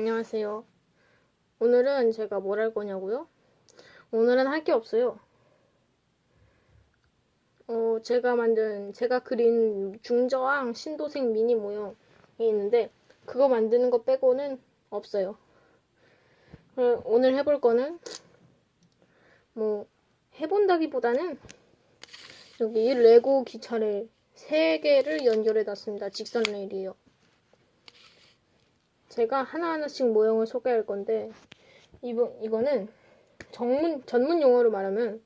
안녕하세요. 오늘은 제가 뭘 할 거냐고요? 오늘은 할 게 없어요. 어, 제가 만든, 제가 그린 중저항 신도생 미니 모형이 있는데, 그거 만드는 거 빼고는 없어요. 어, 오늘 해볼 거는, 뭐, 해본다기보다는, 여기 레고 기차를 3개를 연결해 놨습니다. 직선 레일이에요. 제가 하나하나씩 모형을 소개할 건데 이거, 이거는 전문, 전문 용어로 말하면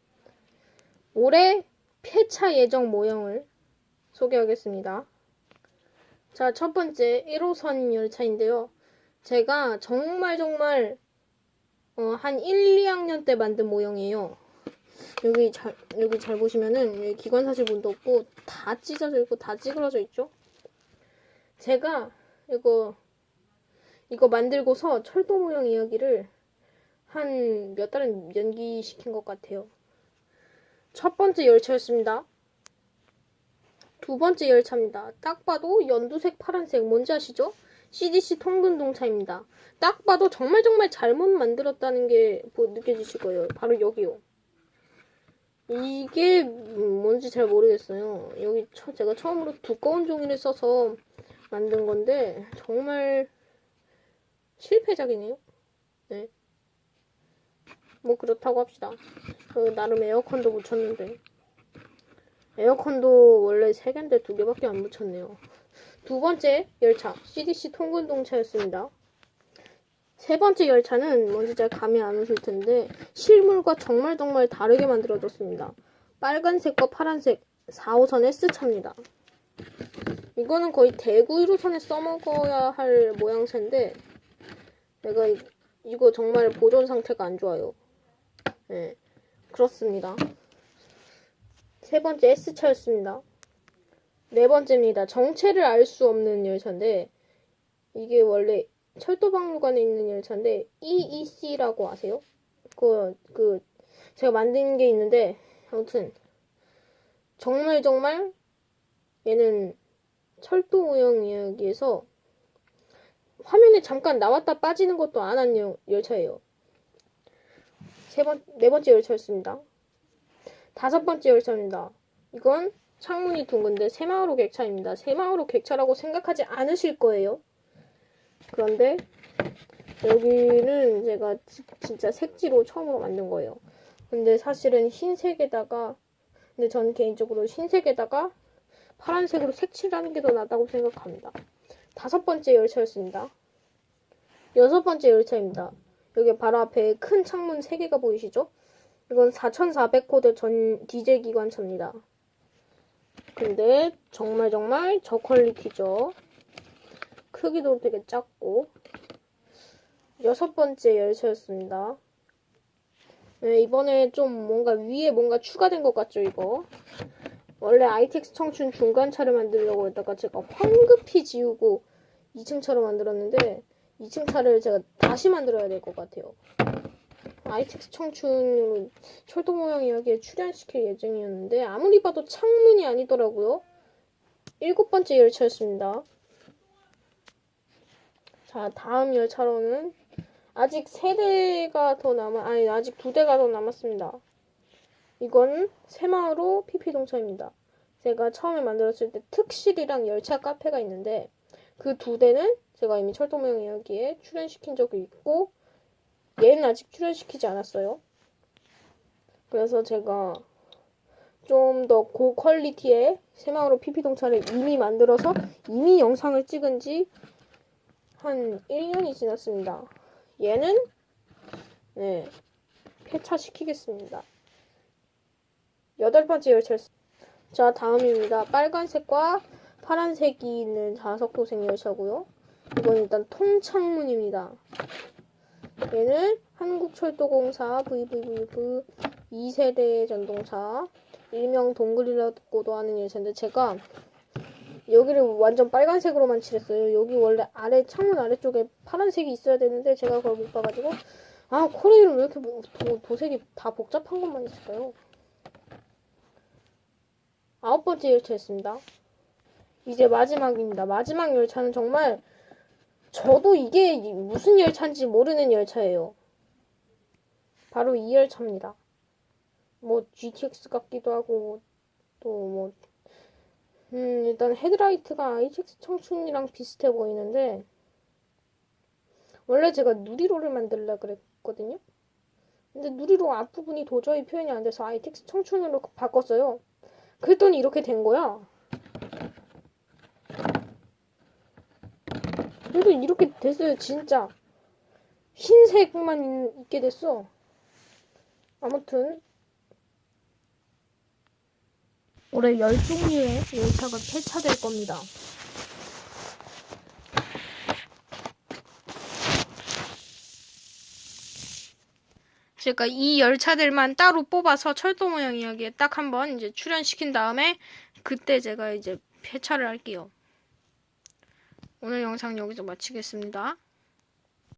올해 폐차 예정 모형을 소개하겠습니다. 자, 첫 번째 1호선 열차인데요. 제가 정말 정말 어, 한 1, 2학년 때 만든 모형이에요. 여기 잘, 여기 잘 보시면은 여기 기관 사실 문도 없고 다 찢어져 있고 다 찌그러져 있죠? 제가 이거 이거 만들고서 철도 모형 이야기를 한 몇 달은 연기시킨 것 같아요. 첫 번째 열차였습니다. 두 번째 열차입니다. 딱 봐도 연두색, 파란색 뭔지 아시죠? CDC 통근동차입니다. 딱 봐도 정말 정말 잘못 만들었다는 게 뭐 느껴지실 거예요. 바로 여기요. 이게 뭔지 잘 모르겠어요. 여기 처, 제가 처음으로 두꺼운 종이를 써서 만든 건데 정말 실패작이네요. 네. 뭐 그렇다고 합시다. 그 나름 에어컨도 붙였는데 에어컨도 원래 3개인데 2개밖에 안 붙였네요. 두 번째 열차 CDC 통근동차였습니다. 세 번째 열차는 뭔지 잘 감이 안 오실 텐데 실물과 정말 정말 다르게 만들어졌습니다. 빨간색과 파란색 4호선 S차입니다. 이거는 거의 대구 1호선에 써먹어야 할 모양새인데 내가 이, 이거 정말 보존 상태가 안 좋아요. 네, 그렇습니다. 세 번째 S차였습니다. 네 번째입니다. 정체를 알 수 없는 열차인데 이게 원래 철도박물관에 있는 열차인데 EEC라고 아세요? 그, 그 제가 만든 게 있는데 아무튼 정말 정말 얘는 철도 모형 이야기에서 화면에 잠깐 나왔다 빠지는 것도 안 한 열차예요. 세 번, 네 번째 열차였습니다. 다섯 번째 열차입니다. 이건 창문이 둥근데 새마을호 객차입니다. 새마을호 객차라고 생각하지 않으실 거예요. 그런데 여기는 제가 진짜 색지로 처음으로 만든 거예요. 근데 사실은 흰색에다가 근데 전 개인적으로 흰색에다가 파란색으로 색칠하는 게 더 낫다고 생각합니다. 다섯 번째 열차였습니다. 여섯 번째 열차입니다. 여기 바로 앞에 큰 창문 3개가 보이시죠? 이건 4400호대 전 디젤 기관차입니다. 근데 정말 정말 저퀄리티죠. 크기도 되게 작고 여섯 번째 열차였습니다. 네, 이번에 좀 뭔가 위에 뭔가 추가된 것 같죠, 이거? 원래 ITX 청춘 중간차를 만들려고 했다가 제가 황급히 지우고 2층 차로 만들었는데 2층 차를 제가 다시 만들어야 될 것 같아요. ITX 청춘으로 철도 모형 이야기에 출연시킬 예정이었는데 아무리 봐도 창문이 아니더라고요. 일곱 번째 열차였습니다. 자, 다음 열차로는 아직 세 대가 더 남아, 아니, 아직 두 대가 더 남았습니다. 이건 새마을호 PP동차입니다. 제가 처음에 만들었을 때 특실이랑 열차 카페가 있는데 그 두 대는 제가 이미 철도 모형 이야기에 출연시킨 적이 있고 얘는 아직 출연시키지 않았어요. 그래서 제가 좀 더 고퀄리티의 새마을호 PP동차를 이미 만들어서 이미 영상을 찍은 지 한 1년이 지났습니다. 얘는 네 폐차시키겠습니다. 여덟 번째 열차 자 다음입니다. 빨간색과 파란색이 있는 자석도생 열차고요. 이건 일단 통창문입니다. 얘는 한국철도공사 VVVV 2세대 전동차 일명 동글이라고도 하는 열차인데 제가 여기를 완전 빨간색으로만 칠했어요. 여기 원래 아래 창문 아래쪽에 파란색이 있어야 되는데 제가 그걸 못 봐가지고 아 코레일은 왜 이렇게 뭐, 도, 도색이 다 복잡한 것만 있을까요? 아홉 번째 열차였습니다. 이제 마지막입니다. 마지막 열차는 정말 저도 이게 무슨 열차인지 모르는 열차예요. 바로 이 열차입니다. 뭐 GTX 같기도 하고 또뭐 음, 일단 헤드라이트가 ITX 청춘이랑 비슷해 보이는데 원래 제가 누리로를 만들려 그랬거든요. 근데 누리로 앞부분이 도저히 표현이 안 돼서 ITX 청춘으로 바꿨어요. 그랬더니 이렇게 된 거야. 그래도 이렇게 됐어요, 진짜. 흰색만 있- 있게 됐어. 아무튼 올해 열 종류의 열차가 폐차될 겁니다. 제가 이 열차들만 따로 뽑아서 철도 모형 이야기에 딱 한번 이제 출연시킨 다음에 그때 제가 이제 폐차를 할게요. 오늘 영상 여기서 마치겠습니다.